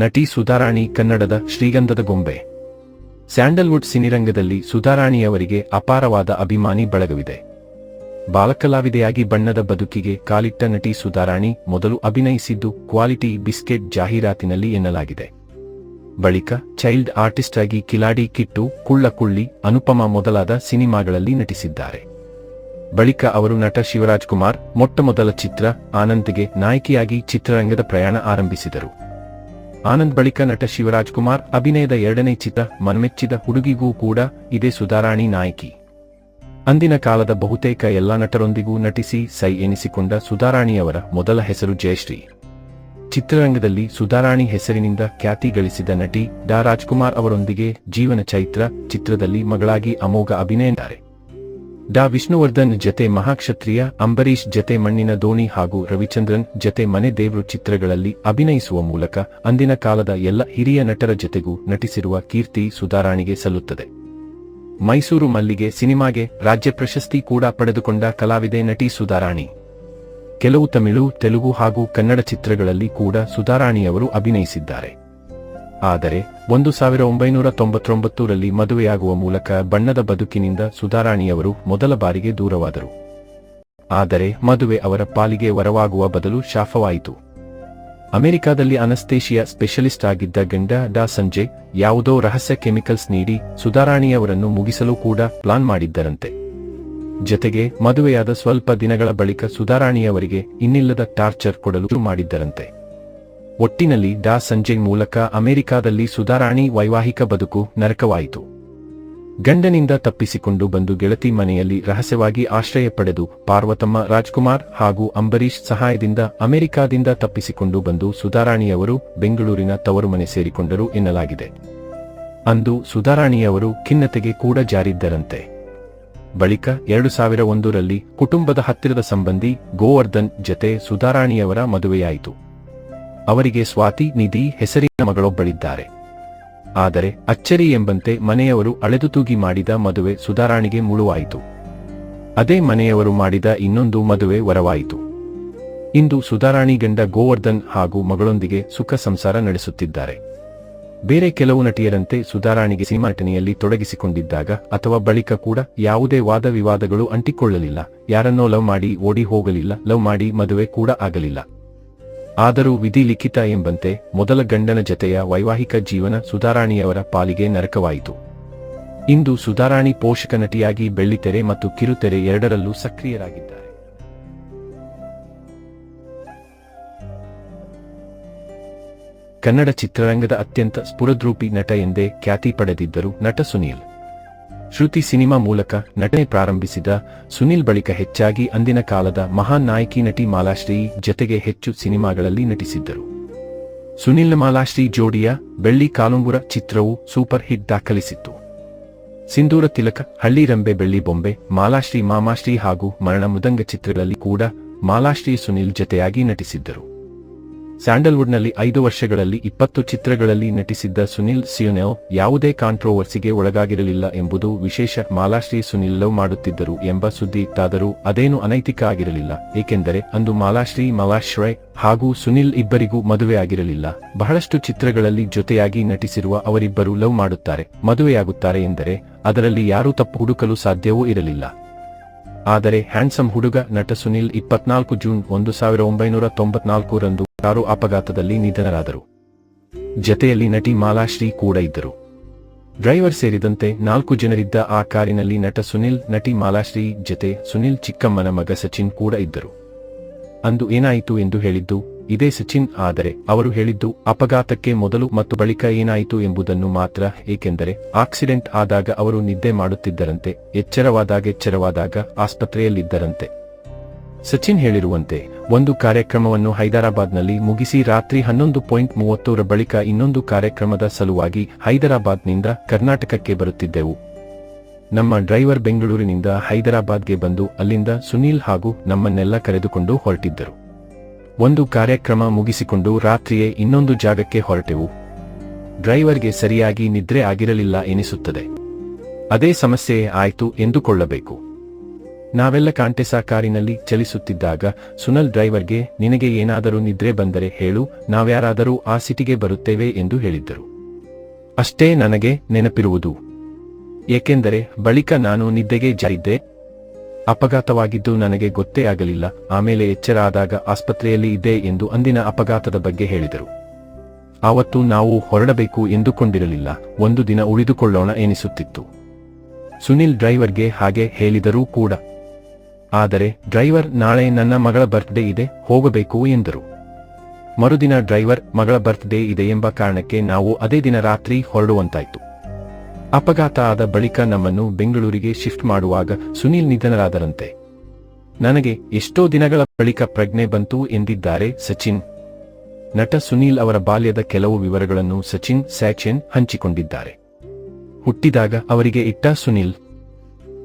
ನಟಿ ಸುಧಾರಾಣಿ ಕನ್ನಡದ ಶ್ರೀಗಂಧದ ಗೊಂಬೆ. ಸ್ಯಾಂಡಲ್ವುಡ್ ಸಿನಿರಂಗದಲ್ಲಿ ಸುಧಾರಾಣಿಯವರಿಗೆ ಅಪಾರವಾದ ಅಭಿಮಾನಿ ಬಳಗವಿದೆ. ಬಾಲಕಲಾವಿದೆಯಾಗಿ ಬಣ್ಣದ ಬದುಕಿಗೆ ಕಾಲಿಟ್ಟ ನಟಿ ಸುಧಾರಾಣಿ ಮೊದಲು ಅಭಿನಯಿಸಿದ್ದು ಕ್ವಾಲಿಟಿ ಬಿಸ್ಕೆಟ್ ಜಾಹೀರಾತಿನಲ್ಲಿ ಎನ್ನಲಾಗಿದೆ. ಬಳಿಕ ಚೈಲ್ಡ್ ಆರ್ಟಿಸ್ಟ್ ಆಗಿ ಕಿಲಾಡಿ ಕಿಟ್ಟು ಕುಳ್ಳಕುಳ್ಳಿ ಅನುಪಮ ಮೊದಲಾದ ಸಿನಿಮಾಗಳಲ್ಲಿ ನಟಿಸಿದ್ದಾರೆ. ಬಳಿಕ ಅವರು ನಟ ಶಿವರಾಜ್ ಕುಮಾರ್, ಮೊಟ್ಟಮೊದಲ ಚಿತ್ರ ಆನಂದ್ಗೆ ನಾಯಕಿಯಾಗಿ ಚಿತ್ರರಂಗದ ಪ್ರಯಾಣ ಆರಂಭಿಸಿದರು. ಆನಂದ್ ಬಳಿಕ ನಟ ಶಿವರಾಜ್ ಕುಮಾರ್ ಅಭಿನಯದ ಎರಡನೇ ಚಿತ್ರ ಮನಮೆಚ್ಚಿದ ಹುಡುಗಿಗೂ ಕೂಡ ಇದೇ ಸುಧಾರಾಣಿ ನಾಯಕಿ. ಅಂದಿನ ಕಾಲದ ಬಹುತೇಕ ಎಲ್ಲ ನಟರೊಂದಿಗೂ ನಟಿಸಿ ಸೈ ಎನಿಸಿಕೊಂಡ ಸುಧಾರಾಣಿಯವರ ಮೊದಲ ಹೆಸರು ಜಯಶ್ರೀ. ಚಿತ್ರರಂಗದಲ್ಲಿ ಸುಧಾರಾಣಿ ಹೆಸರಿನಿಂದ ಖ್ಯಾತಿ ಗಳಿಸಿದ ನಟಿ ಡಾ ರಾಜ್ಕುಮಾರ್ ಅವರೊಂದಿಗೆ ಜೀವನ ಚೈತ್ರ ಚಿತ್ರದಲ್ಲಿ ಮಗಳಾಗಿ ಅಮೋಘ ಅಭಿನಯಿಸಿದ್ದಾರೆ. ಡಾ. ವಿಷ್ಣುವರ್ಧನ್ ಜತೆ ಮಹಾಕ್ಷತ್ರಿಯ ಅಂಬರೀಶ್ ಜತೆ ಮಣ್ಣಿನ ದೋಣಿ ಹಾಗೂ ರವಿಚಂದ್ರನ್ ಜತೆ ಮನೆ ದೇವ್ರು ಚಿತ್ರಗಳಲ್ಲಿ ಅಭಿನಯಿಸುವ ಮೂಲಕ ಅಂದಿನ ಕಾಲದ ಎಲ್ಲ ಹಿರಿಯ ನಟರ ಜತೆಗೂ ನಟಿಸಿರುವ ಕೀರ್ತಿ ಸುಧಾರಾಣಿಗೆ ಸಲ್ಲುತ್ತದೆ. ಮೈಸೂರು ಮಲ್ಲಿಗೆ ಸಿನಿಮಾಗೆ ರಾಜ್ಯ ಪ್ರಶಸ್ತಿ ಕೂಡ ಪಡೆದುಕೊಂಡ ಕಲಾವಿದೆ ನಟಿ ಸುಧಾರಾಣಿ. ಕೆಲವು ತಮಿಳು, ತೆಲುಗು ಹಾಗೂ ಕನ್ನಡ ಚಿತ್ರಗಳಲ್ಲಿ ಕೂಡ ಸುಧಾರಾಣಿಯವರು ಅಭಿನಯಿಸಿದ್ದಾರೆ. ಆದರೆ, ಒಂದು ಸಾವಿರ ಒಂಬೈನೂರ ತೊಂಬತ್ತೊಂಬತ್ತರಲ್ಲಿ ಮದುವೆಯಾಗುವ ಮೂಲಕ ಬಣ್ಣದ ಬದುಕಿನಿಂದ ಸುಧಾರಾಣಿಯವರು ಮೊದಲ ಬಾರಿಗೆ ದೂರವಾದರು. ಆದರೆ, ಮದುವೆ ಅವರ ಪಾಲಿಗೆ ವರವಾಗುವ ಬದಲು ಶಾಫವಾಯಿತು ಅಮೆರಿಕಾದಲ್ಲಿ ಅನಸ್ತೇಶಿಯ ಸ್ಪೆಷಲಿಸ್ಟ್ ಆಗಿದ್ದ ಗಂಡ ಡಾ ಸಂಜೆ, ಯಾವುದೋ ರಹಸ್ಯ ಕೆಮಿಕಲ್ಸ್ ನೀಡಿ ಸುಧಾರಾಣಿಯವರನ್ನು ಮುಗಿಸಲು ಕೂಡ ಪ್ಲಾನ್ ಮಾಡಿದ್ದರಂತೆ. ಜತೆಗೆ, ಮದುವೆಯಾದ ಸ್ವಲ್ಪ ದಿನಗಳ ಬಳಿಕ ಸುಧಾರಾಣಿಯವರಿಗೆ ಇನ್ನಿಲ್ಲದ ಟಾರ್ಚರ್ ಕೊಡಲು ಮಾಡಿದ್ದರಂತೆ. ಒಟ್ಟಿನಲ್ಲಿ ಡಾ ಸಂಜಯ್ ಮೂಲಕ ಅಮೆರಿಕಾದಲ್ಲಿ ಸುಧಾರಾಣಿ ವೈವಾಹಿಕ ಬದುಕು ನರಕವಾಯಿತು. ಗಂಡನಿಂದ ತಪ್ಪಿಸಿಕೊಂಡು ಬಂದು ಗೆಳತಿ ಮನೆಯಲ್ಲಿ ರಹಸ್ಯವಾಗಿ ಆಶ್ರಯ ಪಡೆದು ಪಾರ್ವತಮ್ಮ ರಾಜ್ಕುಮಾರ್ ಹಾಗೂ ಅಂಬರೀಶ್ ಸಹಾಯದಿಂದ ಅಮೆರಿಕಾದಿಂದ ತಪ್ಪಿಸಿಕೊಂಡು ಬಂದು ಸುಧಾರಾಣಿಯವರು ಬೆಂಗಳೂರಿನ ತವರು ಮನೆ ಸೇರಿಕೊಂಡರು ಎನ್ನಲಾಗಿದೆ. ಅಂದು ಸುಧಾರಾಣಿಯವರು ಖಿನ್ನತೆಗೆ ಕೂಡ ಜಾರಿದ್ದರಂತೆ. ಬಳಿಕ ಎರಡು ಸಾವಿರ ಒಂದರಲ್ಲಿ ಕುಟುಂಬದ ಹತ್ತಿರದ ಸಂಬಂಧಿ ಗೋವರ್ಧನ್ ಜತೆ ಸುಧಾರಾಣಿಯವರ ಮದುವೆಯಾಯಿತು. ಅವರಿಗೆ ಸ್ವಾತಿ, ನಿಧಿ, ಹೆಸರಿನ ಮಗಳೊಬ್ಬಳಿದ್ದಾರೆ. ಆದರೆ ಅಚ್ಚರಿ ಎಂಬಂತೆ ಮನೆಯವರು ಅಳೆದು ತೂಗಿ ಮಾಡಿದ ಮದುವೆ ಸುಧಾರಾಣಿಗೆ ಮುಳುವಾಯಿತು. ಅದೇ ಮನೆಯವರು ಮಾಡಿದ ಇನ್ನೊಂದು ಮದುವೆ ವರವಾಯಿತು. ಇಂದು ಸುಧಾರಾಣಿ ಗಂಡ ಗೋವರ್ಧನ್ ಹಾಗೂ ಮಗಳೊಂದಿಗೆ ಸುಖ ಸಂಸಾರ ನಡೆಸುತ್ತಿದ್ದಾರೆ. ಬೇರೆ ಕೆಲವು ನಟಿಯರಂತೆ ಸುಧಾರಾಣಿಗೆ ಸಿನಿಮಾ ನಟನೆಯಲ್ಲಿ ತೊಡಗಿಸಿಕೊಂಡಿದ್ದಾಗ ಅಥವಾ ಬಳಿಕ ಕೂಡ ಯಾವುದೇ ವಾದ ವಿವಾದಗಳು ಅಂಟಿಕೊಳ್ಳಲಿಲ್ಲ. ಯಾರನ್ನೋ ಲವ್ ಮಾಡಿ ಓಡಿ ಹೋಗಲಿಲ್ಲ, ಲವ್ ಮಾಡಿ ಮದುವೆ ಕೂಡ ಆಗಲಿಲ್ಲ. ಆದರೂ ವಿಧಿ ಲಿಖಿತ ಎಂಬಂತೆ ಮೊದಲ ಗಂಡನ ಜತೆಯ ವೈವಾಹಿಕ ಜೀವನ ಸುಧಾರಾಣಿಯವರ ಪಾಲಿಗೆ ನರಕವಾಯಿತು. ಇಂದು ಸುಧಾರಾಣಿ ಪೋಷಕ ನಟಿಯಾಗಿ ಬೆಳ್ಳಿತೆರೆ ಮತ್ತು ಕಿರುತೆರೆ ಎರಡರಲ್ಲೂ ಸಕ್ರಿಯರಾಗಿದ್ದಾರೆ. ಕನ್ನಡ ಚಿತ್ರರಂಗದ ಅತ್ಯಂತ ಸ್ಫುರದ್ರೂಪಿ ನಟ ಎಂದೇ ಖ್ಯಾತಿ ಪಡೆದಿದ್ದರು ನಟ ಸುನೀಲ್. ಶ್ರುತಿ ಸಿನಿಮಾ ಮೂಲಕ ನಟನೆ ಪ್ರಾರಂಭಿಸಿದ ಸುನಿಲ್ ಬಳಿಕ ಹೆಚ್ಚಾಗಿ ಅಂದಿನ ಕಾಲದ ಮಹಾನ್ ನಾಯಕಿ ನಟಿ ಮಾಲಾಶ್ರೀ ಜತೆಗೆ ಹೆಚ್ಚು ಸಿನಿಮಾಗಳಲ್ಲಿ ನಟಿಸಿದ್ದರು. ಸುನಿಲ್ ಮಾಲಾಶ್ರೀ ಜೋಡಿಯ ಬೆಳ್ಳಿ ಕಾಲುಂಗುರ ಚಿತ್ರವು ಸೂಪರ್ ಹಿಟ್ ದಾಖಲಿಸಿತ್ತು. ಸಿಂಧೂರ ತಿಲಕ, ಹಳ್ಳಿ ರಂಬೆ, ಬೆಳ್ಳಿ ಬೊಂಬೆ, ಮಾಲಾಶ್ರೀ ಮಾಮಾಶ್ರೀ ಹಾಗೂ ಮರಣ ಮೃದಂಗ ಚಿತ್ರಗಳಲ್ಲಿ ಕೂಡ ಮಾಲಾಶ್ರೀ ಸುನಿಲ್ ಜತೆಯಾಗಿ ನಟಿಸಿದ್ದರು. ಸ್ಯಾಂಡಲ್ವುಡ್ನಲ್ಲಿ ಐದು ವರ್ಷಗಳಲ್ಲಿ ಇಪ್ಪತ್ತು ಚಿತ್ರಗಳಲ್ಲಿ ನಟಿಸಿದ್ದ ಸುನಿಲ್ ಸಿಯೋನೆಲ್ ಯಾವುದೇ ಕಾಂಟ್ರೋವರ್ಸಿಗೆ ಒಳಗಾಗಿರಲಿಲ್ಲ ಎಂಬುದು ವಿಶೇಷ ಮಾಲಾಶ್ರೀ ಸುನಿಲ್ ಲವ್ ಮಾಡುತ್ತಿದ್ದರು ಎಂಬ ಸುದ್ದಿ ಇತ್ತಾದರೂ ಅದೇನು ಅನೈತಿಕ ಆಗಿರಲಿಲ್ಲ, ಏಕೆಂದರೆ ಅಂದು ಮಾಲಾಶ್ರೀ, ಮಲಾಶ್ರಯ್ ಹಾಗೂ ಸುನಿಲ್ ಇಬ್ಬರಿಗೂ ಮದುವೆಯಾಗಿರಲಿಲ್ಲ ಬಹಳಷ್ಟು ಚಿತ್ರಗಳಲ್ಲಿ ಜೊತೆಯಾಗಿ ನಟಿಸಿರುವ ಅವರಿಬ್ಬರು ಲವ್ ಮಾಡುತ್ತಾರೆ, ಮದುವೆಯಾಗುತ್ತಾರೆ ಎಂದರೆ ಅದರಲ್ಲಿ ಯಾರೂ ತಪ್ಪು ಹುಡುಕಲು ಸಾಧ್ಯವೂ ಇರಲಿಲ್ಲ. ಆದರೆ ಹ್ಯಾಂಡ್ಸಮ್ ಹುಡುಗ ನಟ ಸುನಿಲ್ ಇಪ್ಪತ್ನಾಲ್ಕು ಜೂನ್ ಒಂದು ಸಾವಿರದ ಒಂಬೈನೂರ ತೊಂಬತ್ನಾಲ್ಕರಂದು ಕಾರು ಅಪಘಾತದಲ್ಲಿ ನಿಧನರಾದರು. ಜತೆಯಲ್ಲಿ ನಟಿ ಮಾಲಾಶ್ರೀ ಕೂಡ ಇದ್ದರು. ಡ್ರೈವರ್ ಸೇರಿದಂತೆ ನಾಲ್ಕು ಜನರಿದ್ದ ಆ ಕಾರಿನಲ್ಲಿ ನಟ ಸುನಿಲ್, ನಟಿ ಮಾಲಾಶ್ರೀ ಜತೆ ಸುನಿಲ್ ಚಿಕ್ಕಮ್ಮನ ಮಗ ಸಚಿನ್ ಕೂಡ ಇದ್ದರು. ಅಂದು ಏನಾಯಿತು ಎಂದು ಹೇಳಿದ್ದು ಇದೇ ಸಚಿನ್, ಆದರೆ ಅವರು ಹೇಳಿದ್ದು ಅಪಘಾತಕ್ಕೆ ಮೊದಲು ಮತ್ತು ಬಳಿಕ ಏನಾಯಿತು ಎಂಬುದನ್ನು ಮಾತ್ರ, ಏಕೆಂದರೆ ಆಕ್ಸಿಡೆಂಟ್ ಆದಾಗ ಅವರು ನಿದ್ದೆ ಮಾಡುತ್ತಿದ್ದರಂತೆ, ಎಚ್ಚರವಾದಾಗ ಎಚ್ಚರವಾದಾಗ ಆಸ್ಪತ್ರೆಯಲ್ಲಿದ್ದರಂತೆ. ಸಚಿನ್ ಹೇಳಿರುವಂತೆ, ಒಂದು ಕಾರ್ಯಕ್ರಮವನ್ನು ಹೈದರಾಬಾದ್ನಲ್ಲಿ ಮುಗಿಸಿ ರಾತ್ರಿ ಹನ್ನೊಂದು ಪಾಯಿಂಟ್ ಮೂವತ್ತೂರ ಬಳಿಕ ಇನ್ನೊಂದು ಕಾರ್ಯಕ್ರಮದ ಸಲುವಾಗಿ ಹೈದರಾಬಾದ್ನಿಂದ ಕರ್ನಾಟಕಕ್ಕೆ ಬರುತ್ತಿದ್ದೆವು. ನಮ್ಮ ಡ್ರೈವರ್ ಬೆಂಗಳೂರಿನಿಂದ ಹೈದರಾಬಾದ್ಗೆ ಬಂದು ಅಲ್ಲಿಂದ ಸುನೀಲ್ ಹಾಗೂ ನಮ್ಮನ್ನೆಲ್ಲ ಕರೆದುಕೊಂಡು ಹೊರಟಿದ್ದರು. ಒಂದು ಕಾರ್ಯಕ್ರಮ ಮುಗಿಸಿಕೊಂಡು ರಾತ್ರಿಯೇ ಇನ್ನೊಂದು ಜಾಗಕ್ಕೆ ಹೊರಟೆವು. ಡ್ರೈವರ್ಗೆ ಸರಿಯಾಗಿ ನಿದ್ರೆ ಆಗಿರಲಿಲ್ಲ ಎನಿಸುತ್ತದೆ. ಅದೇ ಸಮಸ್ಯೆಯೇ ಆಯಿತು ಎಂದುಕೊಳ್ಳಬೇಕು. ನಾವೆಲ್ಲ ಕಾಂಟೆಸಾ ಕಾರಿನಲ್ಲಿ ಚಲಿಸುತ್ತಿದ್ದಾಗ ಸುನಲ್ ಡ್ರೈವರ್ಗೆ, ನಿನಗೆ ಏನಾದರೂ ನಿದ್ರೆ ಬಂದರೆ ಹೇಳು, ನಾವ್ಯಾರಾದರೂ ಆ ಸಿಟಿಗೆ ಬರುತ್ತೇವೆ ಎಂದು ಹೇಳಿದ್ದರು. ಅಷ್ಟೇ ನನಗೆ ನೆನಪಿರುವುದು. ಏಕೆಂದರೆ ಬಳಿಕ ನಾನು ನಿದ್ದೆಗೆ ಜಾರಿದ್ದೆ ಅಪಘಾತವಾಗಿದ್ದು ನನಗೆ ಗೊತ್ತೇ ಆಗಲಿಲ್ಲ. ಆಮೇಲೆ ಎಚ್ಚರ ಆದಾಗ ಆಸ್ಪತ್ರೆಯಲ್ಲಿ ಇದೆ ಎಂದು ಅಂದಿನ ಅಪಘಾತದ ಬಗ್ಗೆ ಹೇಳಿದರು. ಆವತ್ತು ನಾವು ಹೊರಡಬೇಕು ಎಂದುಕೊಂಡಿರಲಿಲ್ಲ. ಒಂದು ದಿನ ಉಳಿದುಕೊಳ್ಳೋಣ ಎನಿಸುತ್ತಿತ್ತು. ಸುನಿಲ್ ಡ್ರೈವರ್ಗೆ ಹಾಗೆ ಹೇಳಿದರೂ ಕೂಡ, ಆದರೆ ಡ್ರೈವರ್ ನಾಳೆ ನನ್ನ ಮಗಳ ಬರ್ತ್ಡೇ ಇದೆ, ಹೋಗಬೇಕು ಎಂದರು. ಮರುದಿನ ಡ್ರೈವರ್, ಮಗಳ ಬರ್ತ್ಡೇ ಇದೆ ಎಂಬ ಕಾರಣಕ್ಕೆ ನಾವು ಅದೇ ದಿನ ರಾತ್ರಿ ಹೊರಡುವಂತಾಯ್ತು. ಅಪಘಾತ ಆದ ಬಳಿಕ ನಮ್ಮನ್ನು ಬೆಂಗಳೂರಿಗೆ ಶಿಫ್ಟ್ ಮಾಡುವಾಗ ಸುನೀಲ್ ನಿಧನರಾದರಂತೆ. ನನಗೆ ಎಷ್ಟೋ ದಿನಗಳ ಬಳಿಕ ಪ್ರಜ್ಞೆ ಬಂತು ಎಂದಿದ್ದಾರೆ ಸಚಿನ್. ನಟ ಸುನೀಲ್ ಅವರ ಬಾಲ್ಯದ ಕೆಲವು ವಿವರಗಳನ್ನು ಸಚಿನ್ ಸ್ಯಾಚೆನ್ ಹಂಚಿಕೊಂಡಿದ್ದಾರೆ. ಹುಟ್ಟಿದಾಗ ಅವರಿಗೆ ಇಟ್ಟ ಸುನೀಲ್.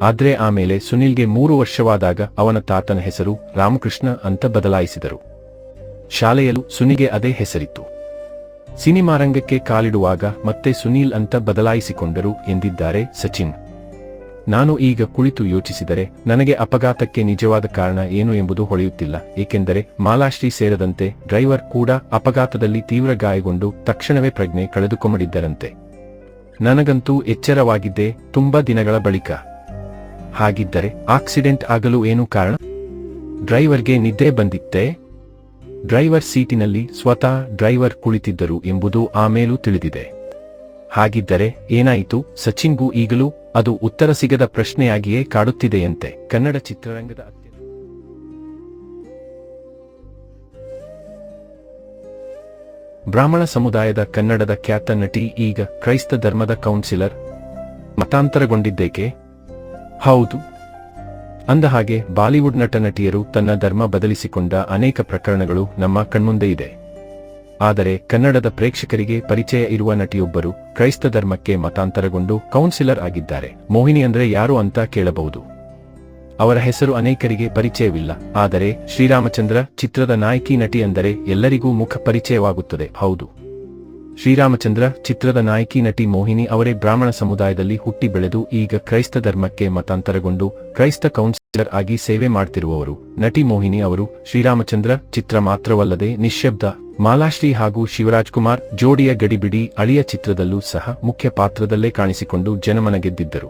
ಆದ್ರೆ ಆಮೇಲೆ ಸುನೀಲ್ಗೆ ಮೂರು ವರ್ಷವಾದಾಗ ಅವನ ತಾತನ ಹೆಸರು ರಾಮಕೃಷ್ಣ ಅಂತ ಬದಲಾಯಿಸಿದರು. ಶಾಲೆಯಲ್ಲೂ ಸುನಿಗೆ ಅದೇ ಹೆಸರಿತ್ತು. ಸಿನಿಮಾ ರಂಗಕ್ಕೆ ಕಾಲಿಡುವಾಗ ಮತ್ತೆ ಸುನೀಲ್ ಅಂತ ಬದಲಾಯಿಸಿಕೊಂಡರು ಎಂದಿದ್ದಾರೆ ಸಚಿನ್. ನಾನು ಈಗ ಕುಳಿತು ಯೋಚಿಸಿದರೆ ನನಗೆ ಅಪಘಾತಕ್ಕೆ ನಿಜವಾದ ಕಾರಣ ಏನು ಎಂಬುದು ಹೊಳೆಯುತ್ತಿಲ್ಲ, ಏಕೆಂದರೆ ಮಾಲಾಶ್ರೀ ಸೇರದಂತೆ ಡ್ರೈವರ್ ಕೂಡ ಅಪಘಾತದಲ್ಲಿ ತೀವ್ರ ಗಾಯಗೊಂಡು ತಕ್ಷಣವೇ ಪ್ರಜ್ಞೆ ಕಳೆದುಕೊಂಡಿದ್ದರಂತೆ ನನಗಂತೂ ಎಚ್ಚರವಾಗಿದ್ದೆ ತುಂಬಾ ದಿನಗಳ ಬಳಿಕ. ಹಾಗಿದ್ದರೆ ಆಕ್ಸಿಡೆಂಟ್ ಆಗಲು ಏನು ಕಾರಣ? ಡ್ರೈವರ್ಗೆ ನಿದ್ದೆ ಬಂದಿತ್ತೇ? ಡ್ರೈವರ್ ಸೀಟಿನಲ್ಲಿ ಸ್ವತಃ ಡ್ರೈವರ್ ಕುಳಿತಿದ್ದರು ಎಂಬುದು ಆಮೇಲೂ ತಿಳಿದಿದೆ. ಹಾಗಿದ್ದರೆ ಏನಾಯಿತು? ಸಚಿನ್ಗೂ ಈಗಲೂ ಅದು ಉತ್ತರ ಸಿಗದ ಪ್ರಶ್ನೆಯಾಗಿಯೇ ಕಾಡುತ್ತಿದೆಯಂತೆ. ಕನ್ನಡ ಚಿತ್ರರಂಗದ ಬ್ರಾಹ್ಮಣ ಸಮುದಾಯದ ಕನ್ನಡದ ಖ್ಯಾತ ನಟಿ ಈಗ ಕ್ರೈಸ್ತ ಧರ್ಮದ ಕೌನ್ಸಿಲರ್. ಮತಾಂತರಗೊಂಡಿದ್ದೇಕೆ? ಹೌದು. ಅಂದಹಾಗೆ ಬಾಲಿವುಡ್ ನಟ ನಟಿಯರು ತನ್ನ ಧರ್ಮ ಬದಲಿಸಿಕೊಂಡ ಅನೇಕ ಪ್ರಕರಣಗಳು ನಮ್ಮ ಕಣ್ಮುಂದೆ ಇದೆ. ಆದರೆ ಕನ್ನಡದ ಪ್ರೇಕ್ಷಕರಿಗೆ ಪರಿಚಯ ಇರುವ ನಟಿಯೊಬ್ಬರು ಕ್ರೈಸ್ತ ಧರ್ಮಕ್ಕೆ ಮತಾಂತರಗೊಂಡು ಕೌನ್ಸಿಲರ್ ಆಗಿದ್ದಾರೆ. ಮೋಹಿನಿ ಅಂದ್ರೆ ಯಾರು ಅಂತ ಕೇಳಬಹುದು. ಅವರ ಹೆಸರು ಅನೇಕರಿಗೆ ಪರಿಚಯವಿಲ್ಲ. ಆದರೆ ಶ್ರೀರಾಮಚಂದ್ರ ಚಿತ್ರದ ನಾಯಕಿ ನಟಿ ಅಂದರೆ ಎಲ್ಲರಿಗೂ ಮುಖ ಪರಿಚಯವಾಗುತ್ತದೆ. ಹೌದು. ಶ್ರೀರಾಮಚಂದ್ರ, ಚಿತ್ರದ ನಾಯಕಿ ನಟಿ ಮೋಹಿನಿ ಅವರೇ ಬ್ರಾಹ್ಮಣ ಸಮುದಾಯದಲ್ಲಿ ಹುಟ್ಟಿ ಬೆಳೆದು ಈಗ ಕ್ರೈಸ್ತ ಧರ್ಮಕ್ಕೆ ಮತಾಂತರಗೊಂಡು ಕ್ರೈಸ್ತ ಕೌನ್ಸಿಲರ್ ಆಗಿ ಸೇವೆ ಮಾಡ್ತಿರುವವರು. ನಟಿ ಮೋಹಿನಿ ಅವರು ಶ್ರೀರಾಮಚಂದ್ರ, ಚಿತ್ರ ಮಾತ್ರವಲ್ಲದೆ ನಿಶ್ಶಬ್ದ ಮಾಲಾಶ್ರೀ ಹಾಗೂ ಶಿವರಾಜ್ ಕುಮಾರ್ ಜೋಡಿಯ ಗಡಿಬಿಡಿ ಅಳಿಯ ಚಿತ್ರದಲ್ಲೂ ಸಹ ಮುಖ್ಯ ಪಾತ್ರದಲ್ಲೇ ಕಾಣಿಸಿಕೊಂಡು ಜನಮನ ಗೆದ್ದಿದ್ದರು.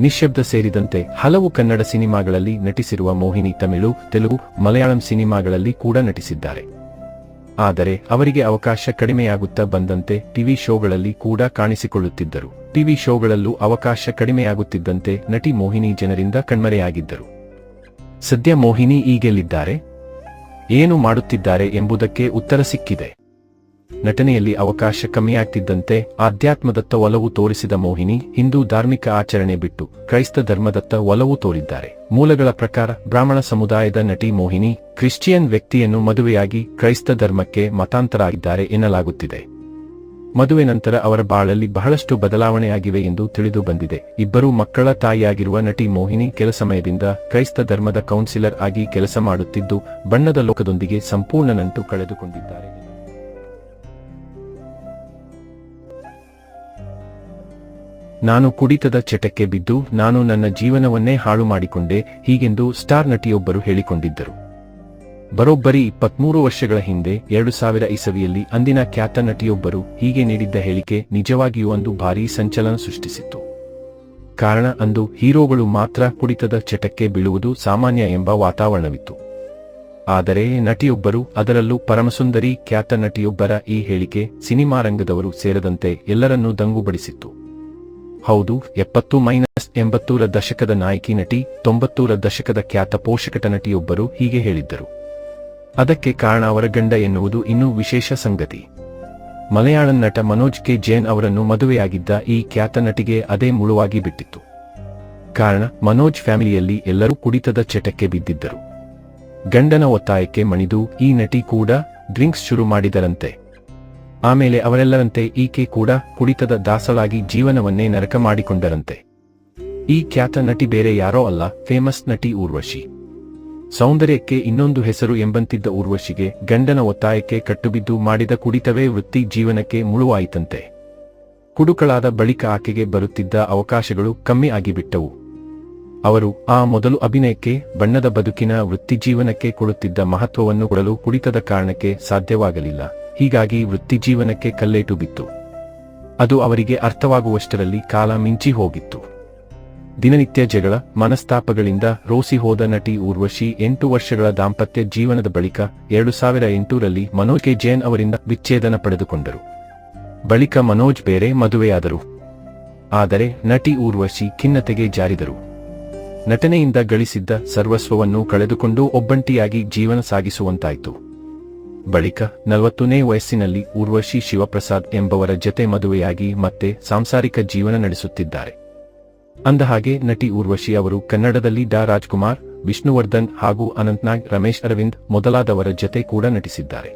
ನಿಶ್ಶಬ್ದ ಸೇರಿದಂತೆ ಹಲವು ಕನ್ನಡ ಸಿನಿಮಾಗಳಲ್ಲಿ ನಟಿಸಿರುವ ಮೋಹಿನಿ ತಮಿಳು, ತೆಲುಗು, ಮಲಯಾಳಂ ಸಿನಿಮಾಗಳಲ್ಲಿ ಕೂಡ ನಟಿಸಿದ್ದಾರೆ. ಆದರೆ ಅವರಿಗೆ ಅವಕಾಶ ಕಡಿಮೆಯಾಗುತ್ತಾ ಬಂದಂತೆ ಟಿವಿ ಶೋಗಳಲ್ಲಿ ಕೂಡ ಕಾಣಿಸಿಕೊಳ್ಳುತ್ತಿದ್ದರು. ಟಿವಿ ಶೋಗಳಲ್ಲೂ ಅವಕಾಶ ಕಡಿಮೆಯಾಗುತ್ತಿದ್ದಂತೆ ನಟಿ ಮೋಹಿನಿ ಜನರಿಂದ ಕಣ್ಮರೆಯಾಗಿದ್ದರು. ಸದ್ಯ ಮೋಹಿನಿ ಈಗೆಲ್ಲಿದ್ದಾರೆ ಏನು ಮಾಡುತ್ತಿದ್ದಾರೆ ಎಂಬುದಕ್ಕೆ ಉತ್ತರ ಸಿಕ್ಕಿದೆ. ನಟನೆಯಲ್ಲಿ ಅವಕಾಶ ಕಮ್ಮಿಯಾಗ್ತಿದ್ದಂತೆ ಆಧ್ಯಾತ್ಮದತ್ತ ಒಲವು ತೋರಿಸಿದ ಮೋಹಿನಿ ಹಿಂದೂ ಧಾರ್ಮಿಕ ಆಚರಣೆ ಬಿಟ್ಟು ಕ್ರೈಸ್ತ ಧರ್ಮದತ್ತ ಒಲವು ತೋರಿದ್ದಾರೆ. ಮೂಲಗಳ ಪ್ರಕಾರ ಬ್ರಾಹ್ಮಣ ಸಮುದಾಯದ ನಟಿ ಮೋಹಿನಿ ಕ್ರಿಶ್ಚಿಯನ್ ವ್ಯಕ್ತಿಯನ್ನು ಮದುವೆಯಾಗಿ ಕ್ರೈಸ್ತ ಧರ್ಮಕ್ಕೆ ಮತಾಂತರ ಆಗಿದ್ದಾರೆ ಎನ್ನಲಾಗುತ್ತಿದೆ. ಮದುವೆ ನಂತರ ಅವರ ಬಾಳಲ್ಲಿ ಬಹಳಷ್ಟು ಬದಲಾವಣೆಯಾಗಿವೆ ಎಂದು ತಿಳಿದು ಬಂದಿದೆ. ಇಬ್ಬರು ಮಕ್ಕಳ ತಾಯಿಯಾಗಿರುವ ನಟಿ ಮೋಹಿನಿ ಕೆಲ ಸಮಯದಿಂದ ಕ್ರೈಸ್ತ ಧರ್ಮದ ಕೌನ್ಸಿಲರ್ ಆಗಿ ಕೆಲಸ ಮಾಡುತ್ತಿದ್ದು, ಬಣ್ಣದ ಲೋಕದೊಂದಿಗೆ ಸಂಪೂರ್ಣ ನಂಟು ಕಳೆದುಕೊಂಡಿದ್ದಾರೆ. ನಾನು ಕುಡಿತದ ಚಟಕ್ಕೆ ಬಿದ್ದು ನಾನು ನನ್ನ ಜೀವನವನ್ನೇ ಹಾಳು ಮಾಡಿಕೊಂಡೆ ಹೀಗೆಂದು ಸ್ಟಾರ್ ನಟಿಯೊಬ್ಬರು ಹೇಳಿಕೊಂಡಿದ್ದರು. ಬರೋಬ್ಬರಿ ಇಪ್ಪತ್ಮೂರು ವರ್ಷಗಳ ಹಿಂದೆ ಎರಡು ಸಾವಿರ ಇಸವಿಯಲ್ಲಿ ಅಂದಿನ ಖ್ಯಾತ ನಟಿಯೊಬ್ಬರು ಹೀಗೆ ನೀಡಿದ್ದ ಹೇಳಿಕೆ ನಿಜವಾಗಿಯೂ ಒಂದು ಭಾರೀ ಸಂಚಲನ ಸೃಷ್ಟಿಸಿತ್ತು. ಕಾರಣ ಅಂದು ಹೀರೋಗಳು ಮಾತ್ರ ಕುಡಿತದ ಚಟಕ್ಕೆ ಬೀಳುವುದು ಸಾಮಾನ್ಯ ಎಂಬ ವಾತಾವರಣವಿತ್ತು. ಆದರೆ ನಟಿಯೊಬ್ಬರು ಅದರಲ್ಲೂ ಪರಮಸುಂದರಿ ಖ್ಯಾತ ನಟಿಯೊಬ್ಬರ ಈ ಹೇಳಿಕೆ ಸಿನಿಮಾ ರಂಗದವರು ಸೇರದಂತೆ ಎಲ್ಲರನ್ನೂ ದಂಗುಬಡಿಸಿತ್ತು. ಹೌದು, ಎಪ್ಪತ್ತು ಮೈನಸ್ ಎಂಬತ್ತೂರ ದಶಕದ ನಾಯಕಿ ನಟಿ, ತೊಂಬತ್ತೂರ ದಶಕದ ಖ್ಯಾತ ಪೋಷಕಟ ನಟಿಯೊಬ್ಬರು ಹೀಗೆ ಹೇಳಿದ್ದರು. ಅದಕ್ಕೆ ಕಾರಣ ಅವರ ಗಂಡ ಎನ್ನುವುದು ಇನ್ನೂ ವಿಶೇಷ ಸಂಗತಿ. ಮಲಯಾಳಂ ನಟ ಮನೋಜ್ ಕೆ. ಜೈನ್ ಅವರನ್ನು ಮದುವೆಯಾಗಿದ್ದ ಈ ಖ್ಯಾತ ನಟಿಗೆ ಅದೇ ಮುಳುವಾಗಿ ಬಿಟ್ಟಿತ್ತು. ಕಾರಣ, ಮನೋಜ್ ಫ್ಯಾಮಿಲಿಯಲ್ಲಿ ಎಲ್ಲರೂ ಕುಡಿತದ ಚಟಕ್ಕೆ ಬಿದ್ದಿದ್ದರು. ಗಂಡನ ಒತ್ತಾಯಕ್ಕೆ ಮಣಿದು ಈ ನಟಿ ಕೂಡ ಡ್ರಿಂಕ್ಸ್ ಶುರು ಮಾಡಿದರಂತೆ. ಆಮೇಲೆ ಅವರೆಲ್ಲರಂತೆ ಈಕೆ ಕೂಡ ಕುಡಿತದ ದಾಸಳಾಗಿ ಜೀವನವನ್ನೇ ನರಕ ಮಾಡಿಕೊಂಡರಂತೆ. ಈ ಖ್ಯಾತ ನಟಿ ಬೇರೆ ಯಾರೋ ಅಲ್ಲ, ಫೇಮಸ್ ನಟಿ ಊರ್ವಶಿ. ಸೌಂದರ್ಯಕ್ಕೆ ಇನ್ನೊಂದು ಹೆಸರು ಎಂಬಂತಿದ್ದ ಊರ್ವಶಿಗೆ ಗಂಡನ ಒತ್ತಾಯಕ್ಕೆ ಕಟ್ಟುಬಿದ್ದು ಮಾಡಿದ ಕುಡಿತವೇ ವೃತ್ತಿ ಜೀವನಕ್ಕೆ ಮುಳುವಾಯಿತಂತೆ. ಕುಡುಕಳಾದ ಬಳಿಕ ಆಕೆಗೆ ಬರುತ್ತಿದ್ದ ಅವಕಾಶಗಳು ಕಮ್ಮಿ ಆಗಿಬಿಟ್ಟವು. ಅವರು ಆ ಮೊದಲು ಅಭಿನಯಕ್ಕೆ, ಬಣ್ಣದ ಬದುಕಿನ ವೃತ್ತಿಜೀವನಕ್ಕೆ ಕೊಡುತ್ತಿದ್ದ ಮಹತ್ವವನ್ನು ಕೊಡಲು ಕುಡಿತದ ಕಾರಣಕ್ಕೆ ಸಾಧ್ಯವಾಗಲಿಲ್ಲ. ಹೀಗಾಗಿ ವೃತ್ತಿಜೀವನಕ್ಕೆ ಕಲ್ಲೇಟು ಬಿತ್ತು. ಅದು ಅವರಿಗೆ ಅರ್ಥವಾಗುವಷ್ಟರಲ್ಲಿ ಕಾಲ ಮಿಂಚಿ ಹೋಗಿತ್ತು. ದಿನನಿತ್ಯ ಜಗಳ, ಮನಸ್ತಾಪಗಳಿಂದ ರೋಸಿ ಹೋದ ನಟಿ ಊರ್ವಶಿ ಎಂಟು ವರ್ಷಗಳ ದಾಂಪತ್ಯ ಜೀವನದ ಬಳಿಕ ಎರಡು ಸಾವಿರ ಎಂಟರಲ್ಲಿ ಮನೋಜ್ ಕೆ. ಜೈನ್ ಅವರಿಂದ ವಿಚ್ಛೇದನ ಪಡೆದುಕೊಂಡರು. ಬಳಿಕ ಮನೋಜ್ ಬೇರೆ ಮದುವೆಯಾದರು. ಆದರೆ ನಟಿ ಊರ್ವಶಿ ಖಿನ್ನತೆಗೆ ಜಾರಿದರು. ನಟನೆಯಿಂದ ಗಳಿಸಿದ್ದ ಸರ್ವಸ್ವವನ್ನು ಕಳೆದುಕೊಂಡು ಒಬ್ಬಂಟಿಯಾಗಿ ಜೀವನ ಸಾಗಿಸುವಂತಾಯಿತು. ಬಳಿಕ ನಲವತ್ತನೇ ವಯಸ್ಸಿನಲ್ಲಿ ಊರ್ವಶಿ ಶಿವಪ್ರಸಾದ್ ಎಂಬವರ ಜತೆ ಮದುವೆಯಾಗಿ ಮತ್ತೆ ಸಾಂಸಾರಿಕ ಜೀವನ ನಡೆಸುತ್ತಿದ್ದಾರೆ. ಅಂದಹಾಗೆ ನಟಿ ಊರ್ವಶಿ ಅವರು ಕನ್ನಡದಲ್ಲಿ ಡಾ. ರಾಜ್ಕುಮಾರ್, ವಿಷ್ಣುವರ್ಧನ್ ಹಾಗೂ ಅನಂತ್ನಾಗ್ ರಮೇಶ್ ಅರವಿಂದ್ ಮೊದಲಾದವರ ಜತೆ ಕೂಡ ನಟಿಸಿದ್ದಾರೆ.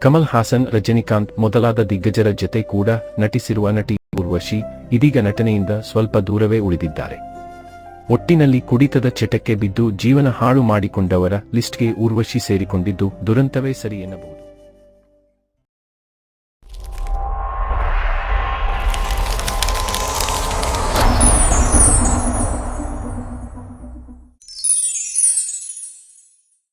ಕಮಲ್ ಹಾಸನ್, ರಜನಿಕಾಂತ್ ಮೊದಲಾದ ದಿಗ್ಗಜರ ಜತೆ ಕೂಡ ನಟಿಸಿರುವ ನಟಿ ಊರ್ವಶಿ ಇದೀಗ ನಟನೆಯಿಂದ ಸ್ವಲ್ಪ ದೂರವೇ ಉಳಿದಿದ್ದಾರೆ. ಒಟ್ಟಿನಲ್ಲಿ ಕುಡಿತದ ಚಟಕ್ಕೆ ಬಿದ್ದು ಜೀವನ ಹಾಳು ಮಾಡಿಕೊಂಡವರ ಲಿಸ್ಟ್ಗೆ ಊರ್ವಶಿ ಸೇರಿಕೊಂಡಿದ್ದು ದುರಂತವೇ ಸರಿ ಎನ್ನಬಹುದು.